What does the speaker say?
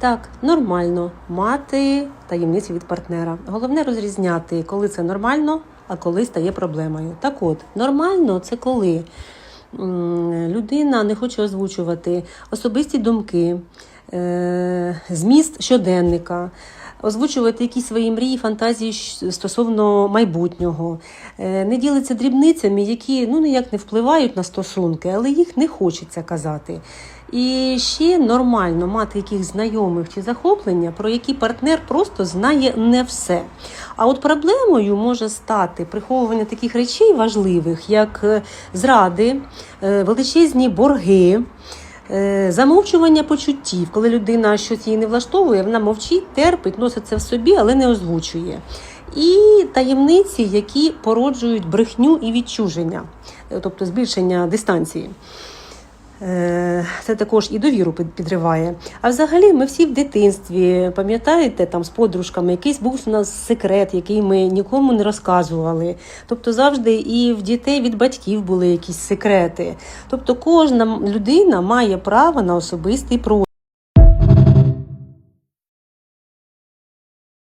Так, нормально мати таємниці від партнера. Головне розрізняти, коли це нормально, а коли стає проблемою. Так от, нормально це коли людина не хоче озвучувати особисті думки, е, зміст щоденника. Озвучувати якісь свої мрії, фантазії стосовно майбутнього, Е, не ділиться дрібницями, які ну ніяк не впливають на стосунки, але їх не хочеться казати. І ще нормально мати якихось знайомих чи захоплення, про які партнер просто знає не все. А от проблемою може стати приховування таких речей важливих, як е, зради, е, величезні борги. Е, Замовчування почуттів, коли людина щось її не влаштовує, вона мовчить, терпить, носить це в собі, але не озвучує. І таємниці, які породжують брехню і відчуження, е, тобто збільшення дистанції. Е, Це також і довіру підриває. А взагалі, ми всі в дитинстві, пам'ятаєте, там з подружками, якийсь був у нас секрет, який ми нікому не розказували. Тобто завжди і в дітей від батьків були якісь секрети. Тобто кожна людина має право на особистий простір.